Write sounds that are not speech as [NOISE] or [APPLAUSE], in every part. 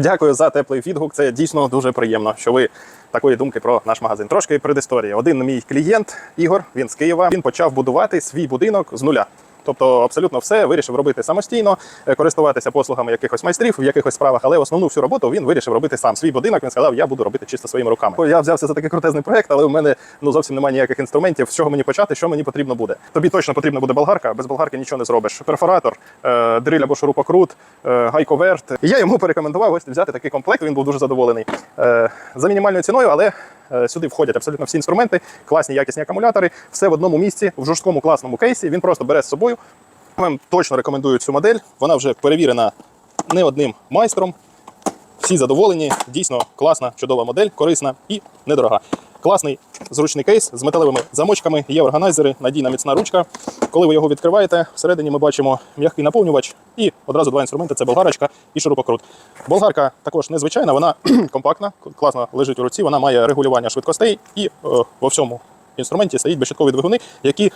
Дякую за теплий відгук. Це дійсно дуже приємно, що ви такої думки про наш магазин. Трошки предісторії. Один мій клієнт Ігор, він з Києва. Він почав будувати свій будинок з нуля. Тобто абсолютно все вирішив робити самостійно, е, користуватися послугами якихось майстрів в якихось справах, але основну всю роботу він вирішив робити сам. Свій будинок він сказав, я буду робити чисто своїми руками. Я взявся за такий крутезний проект, але у мене ну зовсім немає ніяких інструментів. З чого мені почати, що мені потрібно буде. Тобі точно потрібна буде болгарка, без болгарки нічого не зробиш. Перфоратор, е, дриль або шурупокрут, е, гайковерт. І я йому порекомендував ось взяти такий комплект. Він був дуже задоволений. За мінімальною ціною, але Сюди входять абсолютно всі інструменти, класні якісні акумулятори, все в одному місці, в жорсткому класному кейсі. Він просто бере з собою. Вам точно рекомендую цю модель. Вона вже перевірена не одним майстром. Всі задоволені, дійсно класна, чудова модель, корисна і недорога. Класний зручний кейс з металевими замочками, є органайзери, надійна міцна ручка. Коли ви його відкриваєте, всередині ми бачимо м'який наповнювач і одразу два інструменти це болгарочка і шурупокрут. Болгарка також незвичайна, вона [CLEARS THROAT] компактна, класно лежить у руці, вона має регулювання швидкостей і е, во всьому інструменті стоїть безщиткові двигуни, які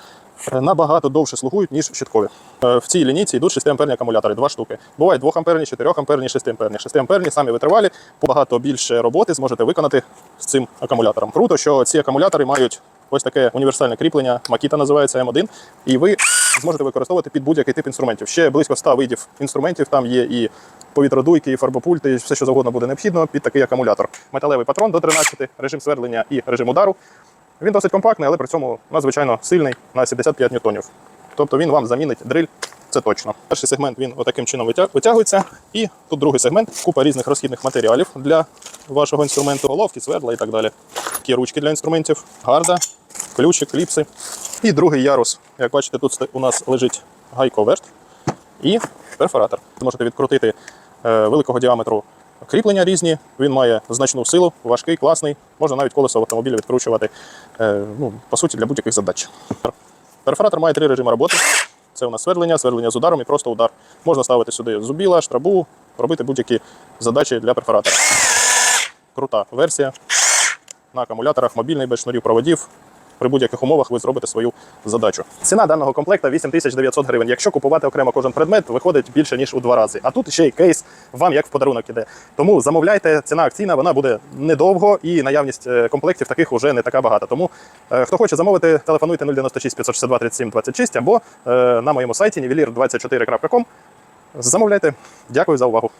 набагато довше слугують, ніж щиткові. Е, В цій лінійці йдуть 6 амперні акумулятори, два штуки. Бувають 2 амперні, 4 амперні, 6 амперні. 6 амперні самі витривалі, багато більше роботи зможете виконати з цим акумулятором. Круто, що ці акумулятори мають ось таке універсальне кріплення, Makita називається М1, і ви зможете використовувати під будь-який тип інструментів. Ще близько 100 видів інструментів. Там є і повітродуйки, і фарбопульти, і все, що завгодно буде необхідно під такий акумулятор. Металевий патрон до 13, режим свердлення і режим удару. Він досить компактний, але при цьому надзвичайно сильний на 75 ньютонів. Тобто він вам замінить дриль, це точно. Перший сегмент він отаким чином витягується, і тут другий сегмент купа різних розхідних матеріалів для вашого інструменту, головки, свердла і так далі. Такі ручки для інструментів, гарда, ключик, кліпси. І другий ярус. Як бачите, тут у нас лежить гайковерт і перфоратор. Ви можете відкрутити е, великого діаметру кріплення різні. Він має значну силу, важкий, класний. Можна навіть колесо в автомобілі відкручувати, е, ну, по суті, для будь-яких задач. Перфоратор має три режими роботи. Це у нас свердлення, свердлення з ударом і просто удар. Можна ставити сюди зубіла, штрабу, робити будь-які задачі для перфоратора. Крута версія. На акумуляторах, мобільний без шнурів проводів. При будь-яких умовах ви зробите свою задачу. Ціна даного комплекта 8900 гривень. Якщо купувати окремо кожен предмет, виходить більше ніж у два рази. А тут ще й кейс вам як в подарунок іде. Тому замовляйте, ціна акційна, вона буде недовго і наявність е, комплектів таких уже не така багата. Тому е, хто хоче замовити, телефонуйте 096 562 37 26 або е, на моєму сайті nivelir24.com. Замовляйте. Дякую за увагу.